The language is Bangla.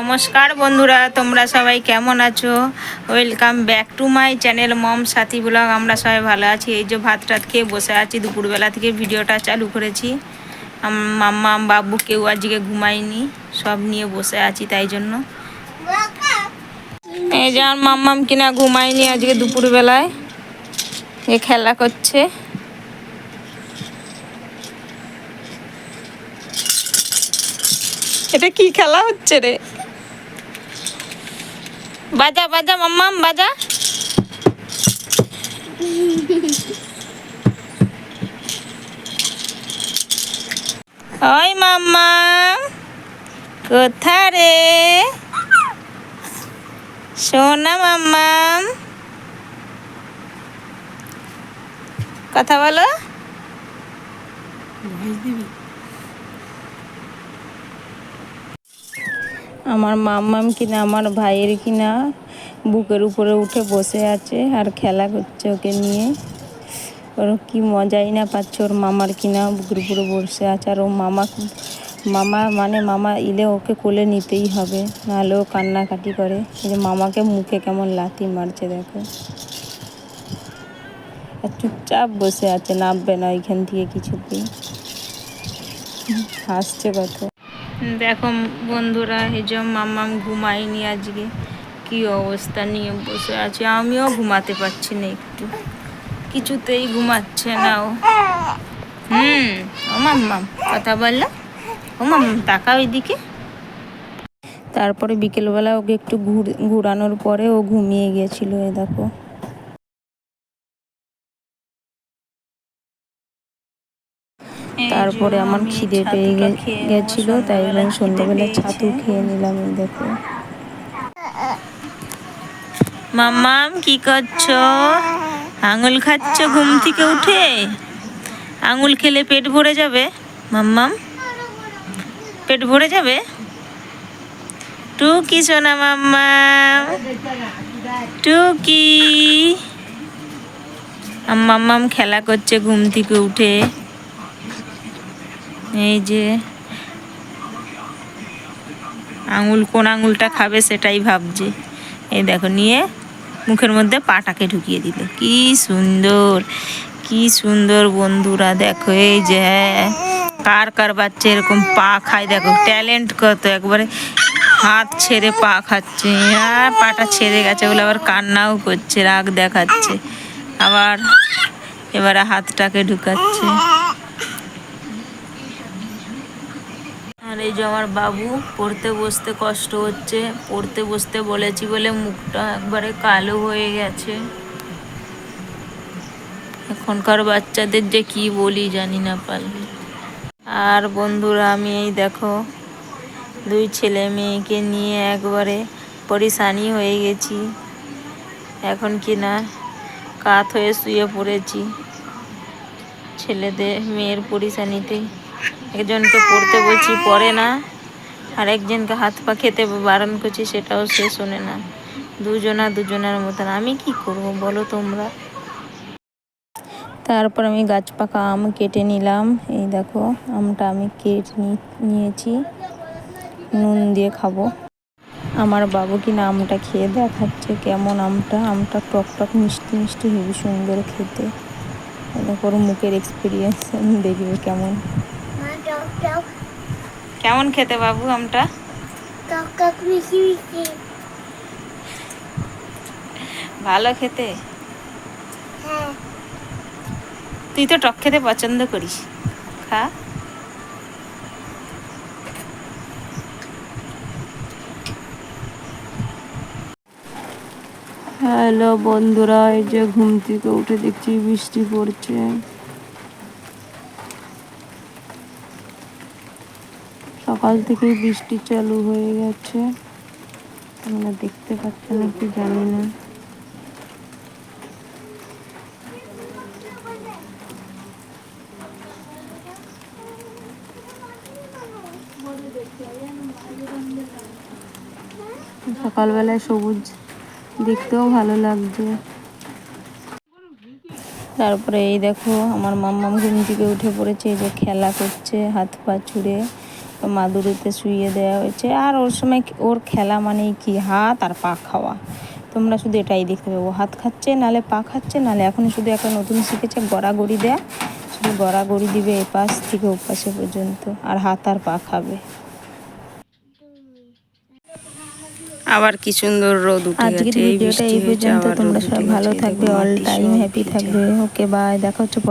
নমস্কার বন্ধুরা, তোমরা সবাই কেমন আছো? Welcome back to my channel Mom Sathi vlog আমরা সবাই ভালো আছি। এই যে ভাত টাত খেয়ে বসে আছি, দুপুরবেলা থেকে ভিডিওটা চালু করেছি। মাম্মা, বাবু কেউ আজকে ঘুমায়নি, সব নিয়ে বসে আছি তাই জন্য। এই যে আমার মাম্মাম কিনা ঘুমায়নি আজকে দুপুরবেলায়। এ খেলা করছে। এটা কি খেলা হচ্ছে রে? বাজা বাজা মাম্মাম বাজা। ওই মাম্মা কোথা রে? সোনা মাম্মাম। কথা বলো। আমার মাম্মাম কিনা, আমার ভাইয়ের কিনা, বুকের উপরে উঠে বসে আছে আর খেলা করছে ওকে নিয়ে। ওর কি মজাই না পাচ্ছে ওর মামার কিনা, বুকের উপরে বসে আছে আর ও মামা মামা মানে মামা ইলে ওকে কোলে নিতেই হবে, নাহলে ও কান্নাকাটি করে। এই যে মামাকে মুখে কেমন লাথি মারছে দেখো। আর চুপচাপ বসে আছে, নামবে না ওইখান থেকে কিছুতেই। হাসছে কত। দেখো বন্ধুরা, এই যে মাম্মাম ঘুমায়নি আজকে। কি অবস্থা, নিয়ে বসে আছে। আমিও ঘুমাতে পারছি না একটু। কিছুতেই ঘুমাচ্ছে না ও। হুম, ও মাম্মাম, কথা বলল? ও মাম্মাম, তাকাও এদিকে। তারপরে বিকেলবেলা ওকে একটু ঘুর, ঘুরানোর পরে ও ঘুমিয়ে গেছিল, এ দেখো। তারপরে আমার খিদে পেয়ে গেছিল তাই জন্য সন্ধ্যাবেলা ছাতু খেয়ে নিলাম দেখো। মাম্মাম কি করছ? আঙুল খাচ্ছ ঘুম থেকে উঠে? আঙুল খেলে পেট ভরে যাবে মাম্মাম? পেট ভরে যাবে? টুকি সোনা মাম্মা টুকি। আম- মাম্মাম খেলা করছে ঘুম থেকে উঠে। এই যে আঙুল কোন আঙুলটা খাবে সেটাই ভাবছে। এই দেখো নিয়ে মুখের মধ্যে পাটাকে ঢুকিয়ে দিল। কি সুন্দর কি সুন্দর বন্ধুরা দেখো এই যে হ্যাঁ, কার কার বাচ্চা এরকম পা খায় দেখো। ট্যালেন্ট কত একবারে হাত ছেড়ে পা খাচ্ছে। আর পাটা ছেড়ে গেছে ওগুলো আবার কান্নাও করছে রাগ দেখাচ্ছে। আবার এবারে হাতটাকে ঢুকাচ্ছে আর যে আমার বাবু, পড়তে বসতে কষ্ট হচ্ছে। পড়তে বসতে বলেছি বলে মুখটা একবারে কালো হয়ে গেছে। এখনকার বাচ্চাদের যে কি বলি জানি না পারলে। আর বন্ধুরা, আমি এই দেখো, দুই ছেলে মেয়েকে নিয়ে একবারে পরিশানি হয়ে গেছি। এখন কি না কাত হয়ে শুয়ে পড়েছি। ছেলেদের মেয়ের পরিশানিতে একজনকে পড়তে বলছি, পড়ে না। আর একজনকে হাত পা খেতে বারণ করছি, সেটাও সে শোনে না। দুজনা দুজনের মতন। আমি কি করব বলো তোমরা? তারপর আমি গাছ পাকা আম কেটে নিলাম। এই দেখো, আমটা আমি কেটে নিয়েছি। নুন দিয়ে খাব। আমার বাবু কিনা আমটা খেয়ে দেখাচ্ছে? কেমন আমটা? আমটা টক টক, মিষ্টি মিষ্টি, হেবি সুন্দর খেতে। দেখো মুখের এক্সপিরিয়েন্স দেখবে কেমন। কেমন খেতে বাবু আমটা? ভালো খেতে? হ্যাঁ। তুই তো টক খেতে পছন্দ করিস। খা। হ্যালো বন্ধুরা এই যে ঘুম থেকে উঠে দেখছি বৃষ্টি পড়ছে। সকাল থেকেই বৃষ্টি চালু হয়ে গেছে। আমরা দেখতে পাচ্ছি না, কি জানি না। সকালবেলায় সবুজ দেখতেও ভালো লাগছে। তারপরে এই দেখো, আমার মাম্মাম ঘুম থেকে উঠে পড়েছে, এই যে খেলা করছে, হাত পা ছুড়ে। মাদুরিতে শুইয়ে দেওয়া হয়েছে। আর ওর সময় ওর খেলা মানে কি হাত আর পা খাওয়া। তোমরা শুধু এটাই দেখতে পাবো। হাত খাচ্ছে নালে পা খাচ্ছে নালে এখন শুধু একটা নতুন শিখেছে গড়াগড়ি দেয়া। শুধু গড়াগড়ি দিবে এপাশ থেকে ওপাশে পর্যন্ত আর হাত আর পা খাবে। আবার কি সুন্দর রোদ উঠে আজকের গেছে এই ভিডিওটা এই পর্যন্ত। তোমরা সবাই ভালো থাকবে অল টাইম হ্যাপি থাকবে। ওকে বাই দেখা হচ্ছে পরে